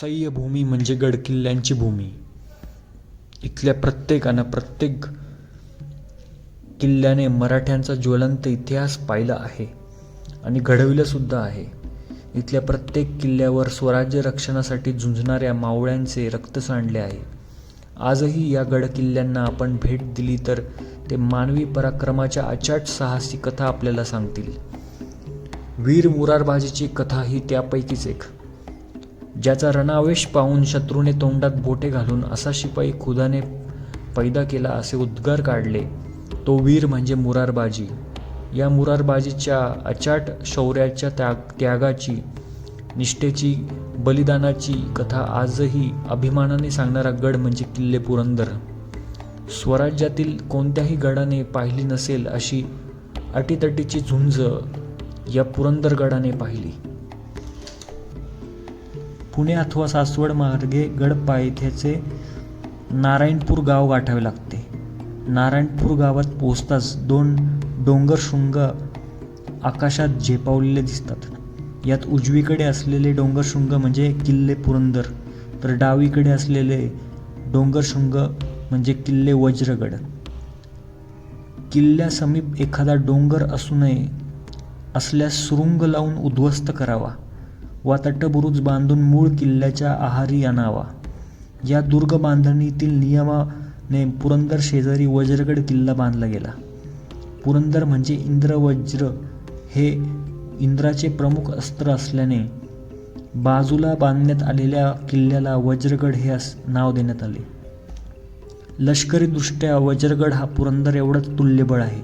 सह्यभूमी म्हणजे गडकिल्ल्यांची भूमी. इथल्या प्रत्येकानं प्रत्येक किल्ल्याने मराठ्यांचा ज्वलंत इतिहास पाहिला आहे आणि घडविलंसुद्धा आहे. इथल्या प्रत्येक किल्ल्यावर स्वराज्य रक्षणासाठी झुंजणाऱ्या मावळ्यांचे रक्त सांडले आहे. आजही या गडकिल्ल्यांना आपण भेट दिली तर ते मानवी पराक्रमाच्या अचाट साहसी कथा आपल्याला सांगतील. वीर मुरारबाजीची कथा ही त्यापैकीच एक. ज्याचा रणावेश पाहून शत्रूने तोंडात बोटे घालून असा शिपाई खुदाने पैदा केला असे उद्गार काढले तो वीर म्हणजे मुरारबाजी. या मुरारबाजीच्या अचाट शौर्याच्या त्याग त्यागाची निष्ठेची बलिदानाची कथा आजही अभिमानाने सांगणारा गड म्हणजे किल्ले पुरंदर. स्वराज्यातील कोणत्याही गडाने पाहिली नसेल अशी अटीतटीची झुंज या पुरंदरगडाने पाहिली. पुणे अथवा सासवड मार्गे गड पायथ्याचे नारायणपूर गाव गाठावे लागते. नारायणपूर गावात पोहोचताच दोन डोंगरशृंग आकाशात झेपावलेले दिसतात. यात उजवीकडे असलेले डोंगरशृंग म्हणजे किल्ले पुरंदर तर डावीकडे असलेले डोंगरशृंग म्हणजे किल्ले वज्रगड. किल्ल्यासमीप एखादा डोंगर असू नये असल्यास सुरुंग लावून उद्ध्वस्त करावा. वा तटबुरुज बांधून मूळ किल्ल्याच्या आहारी आणावा. या दुर्ग बांधणीतील नियमाने पुरंदर शेजारी वज्रगड किल्ला बांधला गेला. पुरंदर म्हणजे इंद्रवज्र. हे इंद्राचे प्रमुख अस्त्र असल्याने बाजूला बांधण्यात आलेल्या किल्ल्याला वज्रगड हे अस नाव देण्यात आले. लष्करीदृष्ट्या वज्रगड हा पुरंदर एवढंच तुल्यबळ आहे.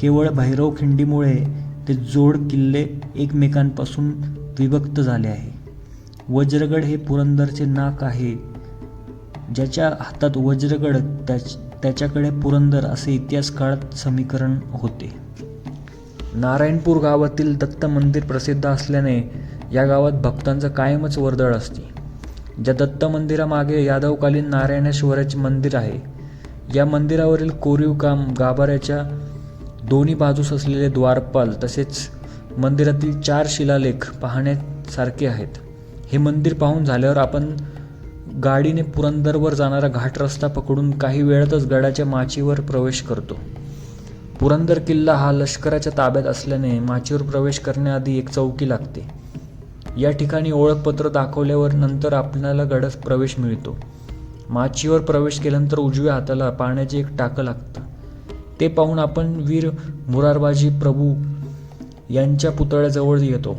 केवळ भैरव खिंडीमुळे ते जोड किल्ले एकमेकांपासून विभक्त झाले आहे. वज्रगड हे पुरंदरचे नाक आहे. ज्याच्या हातात वज्रगड त्याच त्याच्याकडे पुरंदर असे इतिहास काळात समीकरण होते. नारायणपूर गावातील दत्त मंदिर प्रसिद्ध असल्याने या गावात भक्तांचं कायमच वर्दळ असते. ज्या दत्त मंदिरामागे यादवकालीन नारायणेश्वराचे मंदिर आहे या मंदिरावरील कोरीव काम गाभाऱ्याच्या दोन्ही बाजूस असलेले द्वारपाल तसेच मंदिरातील चार शिलालेख पाहण्यासारखे आहेत. हे मंदिर पाहून झाल्यावर आपण गाडीने पुरंदरवर जाणारा घाट रस्ता पकडून काही वेळातच गडाच्या माचीवर प्रवेश करतो. पुरंदर किल्ला हा लष्कराच्या ताब्यात असल्याने माचीवर प्रवेश करण्याआधी एक चौकी लागते. या ठिकाणी ओळखपत्र दाखवल्यावर नंतर आपल्याला गडास प्रवेश मिळतो. माचीवर प्रवेश केल्यानंतर उजव्या हाताला पाण्याचे एक टाकं लागतं. ते पाहून आपण वीर मुरारबाजी प्रभू यांच्या पुतळ्याजवळ येतो.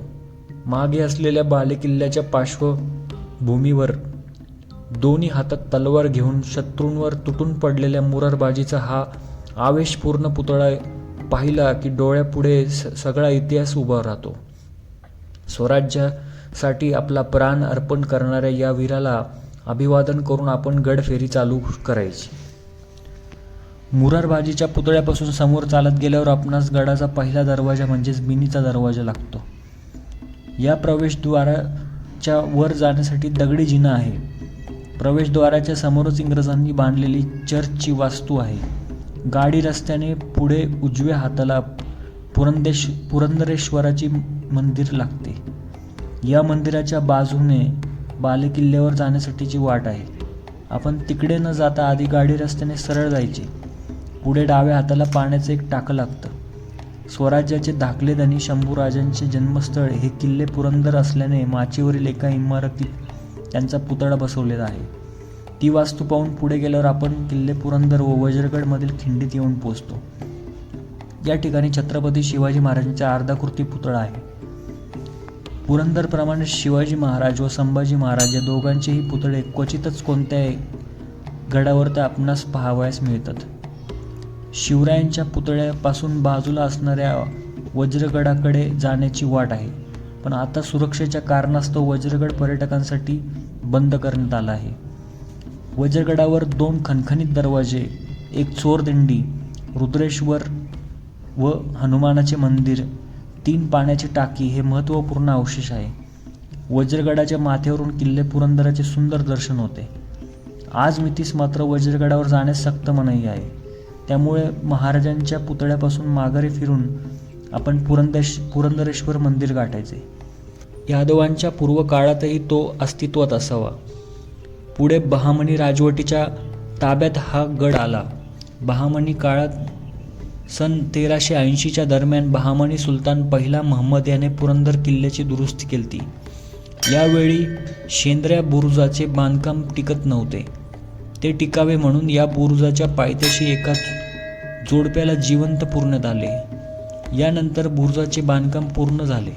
मागे असलेल्या बालेकिल्ल्याच्या पार्श्वभूमीवर दोन्ही हातात तलवार घेऊन शत्रूंवर तुटून पडलेल्या मुरारबाजीचा हा आवेशपूर्ण पुतळा पाहिला की डोळ्यापुढे स सगळा इतिहास उभा राहतो. स्वराज्यासाठी आपला प्राण अर्पण करणाऱ्या या वीराला अभिवादन करून आपण गडफेरी चालू करायची. मुरारबाजीच्या पुतळ्यापासून समोर चालत गेल्यावर आपणास गडाचा पहिला दरवाजा म्हणजेच बिनीचा दरवाजा लागतो. या प्रवेशद्वाराच्या वर जाण्यासाठी दगडी जिना आहे. प्रवेशद्वाराच्या समोरच इंग्रजांनी बांधलेली चर्चची वास्तू आहे. गाडी रस्त्याने पुढे उजव्या हाताला पुरंदेश पुरंदरेश्वराची मंदिर लागते. या मंदिराच्या बाजूने बालेकिल्ल्यावर जाण्यासाठीची वाट आहे. आपण तिकडे न जाता आधी गाडी रस्त्याने सरळ जायची. पुढे डाव्या हाताला पाण्याचं एक टाकं लागतं. स्वराज्याचे धाकलेधनी शंभूराजांचे जन्मस्थळ हे किल्ले पुरंदर असल्याने माचीवरील एका इमारतीत त्यांचा पुतळा बसवलेला आहे. ती वास्तू पाहून पुढे गेल्यावर आपण किल्ले पुरंदर व वज्रगडमधील खिंडीत येऊन पोचतो या ठिकाणी छत्रपती शिवाजी महाराजांचा अर्धाकृती पुतळा आहे. पुरंदरप्रमाणे शिवाजी महाराज व संभाजी महाराज या दोघांचेही पुतळे क्वचितच कोणत्याही गडावर तर आपणास पाहावयास मिळतात. शिवरायांच्या पुतळ्यापासून बाजूला असणाऱ्या वज्रगडाकडे जाण्याची वाट आहे. पण आता सुरक्षेच्या कारणास्तव वज्रगड पर्यटकांसाठी बंद करण्यात आला आहे. वज्रगडावर दोन खणखणीत दरवाजे एक चोरदिंडी रुद्रेश्वर व हनुमानाचे मंदिर तीन पाण्याची टाकी हे महत्त्वपूर्ण अवशेष आहे. वज्रगडाच्या माथ्यावरून किल्ले पुरंदराचे सुंदर दर्शन होते. आज मितीस मात्र वज्रगडावर जाण्यास सक्त मनाई आहे. त्यामुळे महाराजांच्या पुतळ्यापासून माघारी फिरून आपण पुरंदेश पुरंदरेश्वर मंदिर गाठायचे. यादवांच्या पूर्वकाळातही तो अस्तित्वात असावा. पुढे बहामनी राजवटीच्या ताब्यात हा गड आला. बहामणी काळात सन तेराशे ऐंशीच्या दरम्यान बहामनी सुलतान पहिला महम्मद याने पुरंदर किल्ल्याची दुरुस्ती केली यावेळी शेंद्र्या बुरुजाचे बांधकाम टिकत नव्हते. ते टिकावे म्हणून या बुरुजाच्या पायथ्याशी एका जोडप्याला जिवंत पुरण्यात आले. यानंतर बुरुजाचे बांधकाम पूर्ण झाले.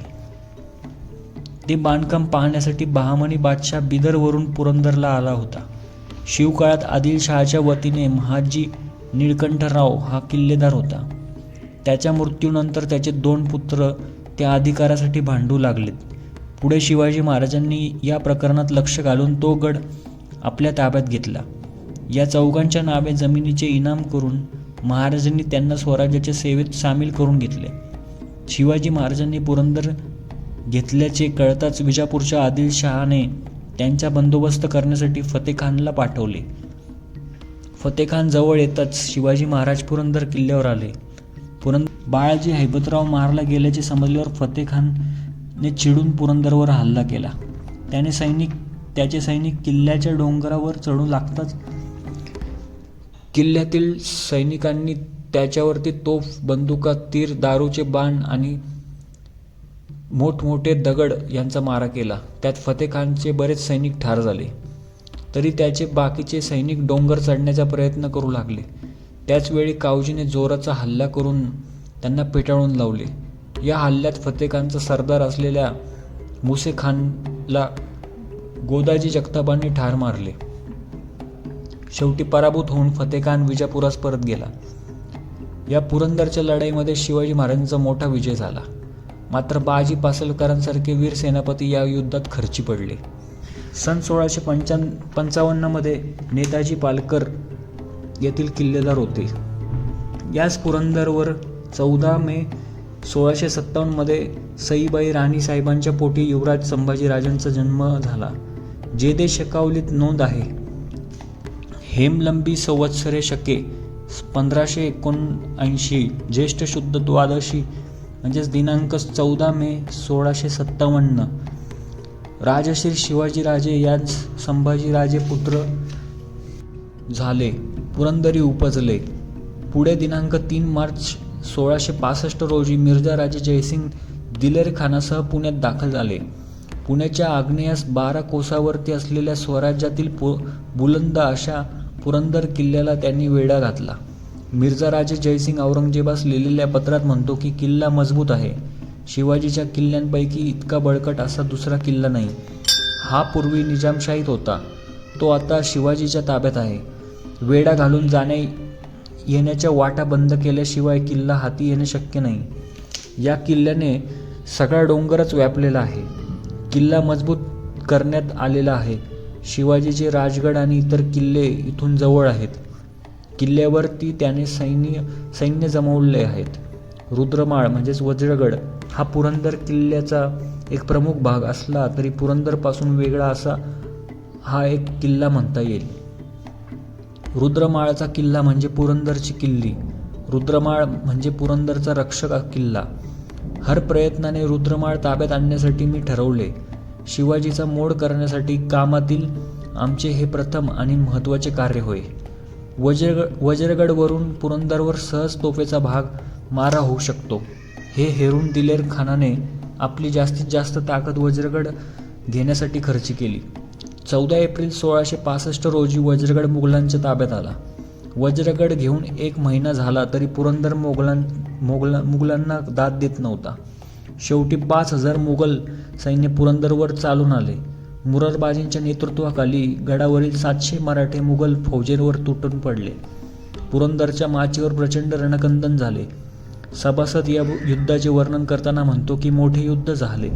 ते बांधकाम पाहण्यासाठी बहामनी बादशाह बिदरवरून पुरंदरला आला होता. शिवकाळात आदिलशहाच्या वतीने महाजी निळकंठराव हा किल्लेदार होता. त्याच्या मृत्यूनंतर त्याचे दोन पुत्र त्या अधिकारासाठी भांडू लागलेत. पुढे शिवाजी महाराजांनी या प्रकरणात लक्ष घालून तो गड आपल्या ताब्यात घेतला. या चौघांच्या नावे जमिनीचे इनाम करून महाराजांनी त्यांना स्वराज्याच्या सेवेत सामील करून घेतले. शिवाजी महाराजांनी पुरंदर घेतल्याचे कळताच विजापूरच्या आदिलशहाने त्यांचा बंदोबस्त करण्यासाठी फतेखानला पाठवले. फतेखान जवळ येताच शिवाजी महाराज पुरंदर किल्ल्यावर आले. पुरंद बाळाजी हैबतराव मारला गेल्याचे समजल्यावर फतेखानने चिडून पुरंदरवर हल्ला केला. त्याने सैनिक त्याचे सैनिक किल्ल्याच्या डोंगरावर चढू लागताच किल्ल्यातील सैनिकांनी त्याच्यावरती तोफ बंदुका तीर दारूचे बाण आणि मोठमोठे दगड यांचा मारा केला. त्यात फतेखानचे बरेच सैनिक ठार झाले. तरी त्याचे बाकीचे सैनिक डोंगर चढण्याचा प्रयत्न करू लागले. त्याचवेळी कावजीने जोराचा हल्ला करून त्यांना पेटाळून लावले. या हल्ल्यात फतेखानचा सरदार असलेल्या मुसेखानला गोदाजी जगतापांनी ठार मारले. शेवटी पराभूत होऊन फतेखान विजापुरास परत गेला. या पुरंदरच्या लढाईमध्ये शिवाजी महाराजांचा मोठा विजय झाला. मात्र बाजी पासलकरांसारखे वीर सेनापती या युद्धात खर्ची पडले. सन सोळाशे पंचान पंचावन्नमध्ये नेताजी पालकर येथील किल्लेदार होते. याच पुरंदरवर चौदा मे सोळाशे सत्तावन्नमध्ये सईबाई राणीसाहेबांच्या पोटी युवराज संभाजीराजांचा जन्म झाला. जे दे शकावलीत नोंद आहे हेमलंबी संवत्सरे शके. पंधराशे एकोणऐंशी ज्येष्ठ शुद्ध द्वादशी म्हणजेच दिनांक चौदा मे सोळाशे सत्तावन्न. राजश्री शिवाजीराजे याच संभाजीराजे पुत्र झाले पुरंदरी उपजले. पुढे दिनांक तीन मार्च सोळाशे पासष्ट रोजी मिर्झा राजे जयसिंग दिलेर खानासह पुण्यात दाखल झाले. पुण्याच्या आग्नेयास बारा कोसावरती असलेल्या स्वराज्यातील पु बुलंद अशा पुरंदर किल्ल्याला त्यांनी वेढा घातला. मिर्झा राजे जयसिंग औरंगजेबास लिहिलेल्या पत्रात म्हणतो की किल्ला मजबूत आहे. शिवाजीच्या किल्ल्यांपैकी इतका बळकट असा दुसरा किल्ला नाही. हा पूर्वी निजामशाहीत होता. तो आता शिवाजीच्या ताब्यात आहे. वेढा घालून जाणे येण्याच्या वाटा बंद केल्याशिवाय किल्ला हाती येणे शक्य नाही. या किल्ल्याने सगळा डोंगरच व्यापलेला आहे. किल्ला मजबूत करण्यात आलेला आहे. शिवाजीचे राजगड आणि इतर किल्ले इथून जवळ आहेत. किल्ल्यावरती त्याने सैन्य सैन्य जमवले आहेत. रुद्रमाळ म्हणजेच वज्रगड हा पुरंदर किल्ल्याचा एक प्रमुख भाग असला तरी पुरंदरपासून वेगळा असा हा एक किल्ला म्हणता येईल. रुद्रमाळचा किल्ला म्हणजे पुरंदरची किल्ली. रुद्रमाळ म्हणजे पुरंदरचा रक्षक किल्ला. हर प्रयत्नाने रुद्रमाळ ताब्यात आणण्यासाठी मी ठरवले. शिवाजीचा मोड करण्यासाठी कामातील आमचे हे प्रथम आणि महत्त्वाचे कार्य होय. वज्र वज्रगडवरून पुरंदरवर सहज तोफेचा भाग मारा होऊ शकतो. हे हेरून दिलेर खानाने आपली जास्तीत जास्त ताकद वज्रगड घेण्यासाठी खर्च केली. चौदा एप्रिल सोळाशे पासष्ट रोजी वज्रगड मुघलांच्या ताब्यात आला. वज्रगड घेऊन एक महिना झाला तरी पुरंदर मोगलां मोगला मुघलांना दाद देत नव्हता. शेवटी पाच हजार मुघल सैन्य पुरंदरवर चालून आले. मुरारबाजींच्या नेतृत्वाखाली गडावरील सातशे मराठे मुघल फौजेवर तुटून पडले. पुरंदरच्या माचीवर प्रचंड रणकंदन झाले. सभासद या युद्धाचे वर्णन करताना म्हणतो की मोठे युद्ध झाले.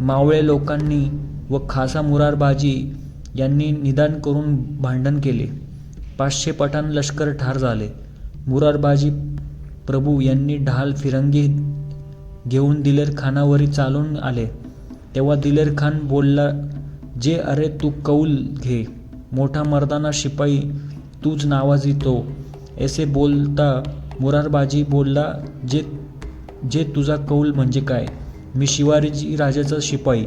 मावळे लोकांनी व खासा मुरारबाजी यांनी निदान करून भांडण केले. पाचशे पठाण लष्कर ठार झाले. मुरारबाजी प्रभू यांनी ढाल फिरंगी घेऊन दिलेर खानावरी चालून आले. तेव्हा दिलेर खान बोलला जे अरे तू कौल घे. मोठा मर्दाना शिपाई तूच नावाजितो ऐसे बोलता मुरारबाजी बोलला जे जे तुझा कौल म्हणजे काय? मी शिवाजी राजाचा शिपाई.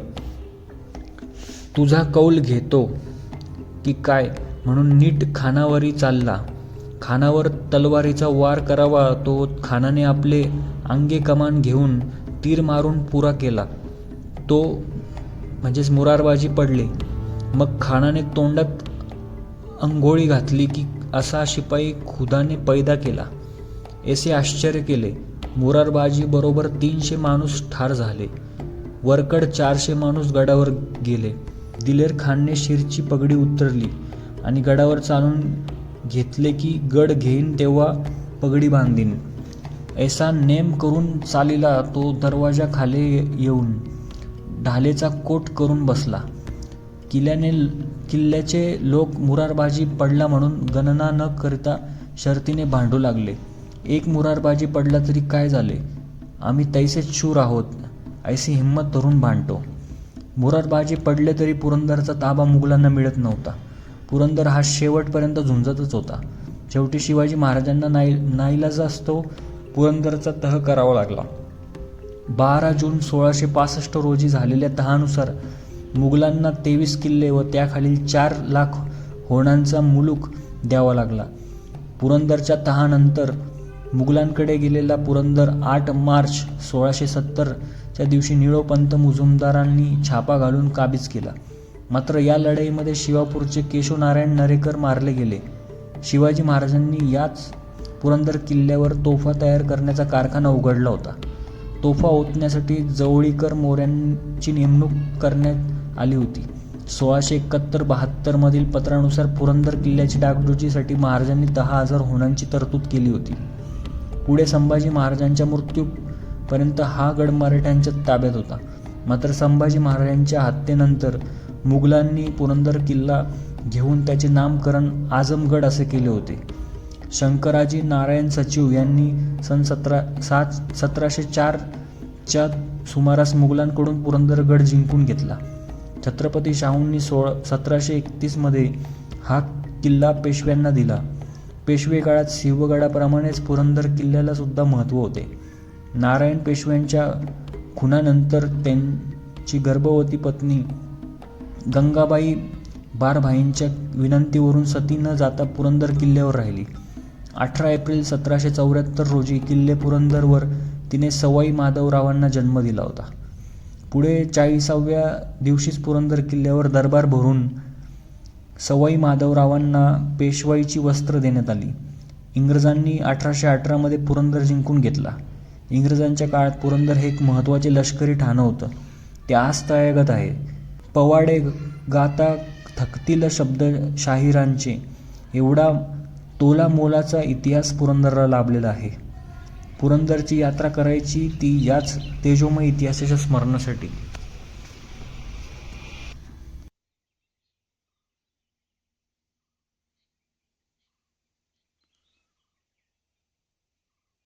तुझा कौल घेतो की काय? म्हणून नीट खानावरी चालला. खानावर तलवारीचा वार करावा तो खानाने आपले अंगे कमान घेऊन तीर मारून पुरा केला. तो म्हणजेच मुरारबाजी पडले. मग खानाने तोंडात अंघोळी घातली की असा शिपाई खुदाने पैदा केला. ऐसे आश्चर्य केले. मुरारबाजी बरोबर तीनशे माणूस ठार झाले. वरकड चारशे माणूस गडावर गेले. दिलेर खानने शिरची पगडी उतरली आणि गडावर चालून घेतले की गड घेईन तेव्हा पगडी बांधीन. ऐसा नेम करून चालीला तो दरवाजाखाली येऊन ढालेचा कोट करून बसला. किल्ल्याने किल्ल्याचे लोक मुरारबाजी पडला म्हणून गणना न करता शर्तीने भांडू लागले. एक मुरारबाजी पडला तरी काय झाले? आम्ही तैसेच शूर आहोत ऐसी हिंमत धरून भांडतो. मुरारबाजी पडले तरी पुरंदरचा ताबा मुघलांना मिळत नव्हता. पुरंदर हा शेवटपर्यंत झुंजतच होता. शेवटी शिवाजी महाराजांना नाई नाईलाज असतो पुरंदरचा तह करावा लागला. बारा जून सोळाशे पासष्ट रोजी झालेल्या तहानुसार मुघलांना तेवीस किल्ले व त्याखालील चार लाख होणांचा मुलूक द्यावा लागला. पुरंदरच्या तहानंतर मुघलांकडे गेलेला पुरंदर आठ मार्च सोळाशे सत्तरच्या दिवशी निळोपंत मुजुमदारांनी छापा घालून काबीज केला. मात्र या लढाईमध्ये शिवापूरचे केशवनारायण नरेकर मारले गेले. शिवाजी महाराजांनी याच पुरंदर किल्ल्यावर तोफा तयार करण्याचा कारखाना उघडला होता. तोफा ओतण्यासाठी जवळीकर मोऱ्यांची नेमणूक करण्यात आली होती. सोळाशे एकाहत्तर बहात्तरमधील पत्रानुसार पुरंदर किल्ल्याची डागडुजीसाठी महाराजांनी दहा हजार होणांची तरतूद केली होती. पुढे संभाजी महाराजांच्या मृत्यूपर्यंत हा गड मराठ्यांच्या ताब्यात होता. मात्र संभाजी महाराजांच्या हत्येनंतर मुघलांनी पुरंदर किल्ला घेऊन त्याचे नामकरण आजमगड असे केले होते. शंकराजी नारायण सचिव यांनी सन सतरा सात सतराशे चारच्या सुमारास मुघलांकडून पुरंदरगड जिंकून घेतला. छत्रपती शाहूंनी सोळा सतराशे एकतीसमध्ये हा किल्ला पेशव्यांना दिला. पेशवे काळात शिवगडाप्रमाणेच पुरंदर किल्ल्याला सुद्धा महत्त्व होते. नारायण पेशव्यांच्या खुनानंतर त्यांची गर्भवती पत्नी गंगाबाई बारभाईंच्या विनंतीवरून सती न जाता पुरंदर किल्ल्यावर राहिली. अठरा एप्रिल सतराशे चौऱ्याहत्तर रोजी किल्ले पुरंदरवर तिने सवाई माधवरावांना जन्म दिला होता. पुढे चाळीसाव्या दिवशीच पुरंदर किल्ल्यावर दरबार भरून सवाई माधवरावांना पेशवाईची वस्त्र देण्यात आली. इंग्रजांनी अठराशे अठरामध्ये पुरंदर जिंकून घेतला. इंग्रजांच्या काळात पुरंदर हे एक महत्त्वाचे लष्करी ठाणं होतं. ते आज तयागत आहे. पवाडे गाता थकतील शब्द शाहिरांचे एवढा तोला मोलाचा इतिहास पुरंदरला लाभलेला आहे. पुरंदरची यात्रा करायची ती याच तेजोमय इतिहासाच्या स्मरणासाठी.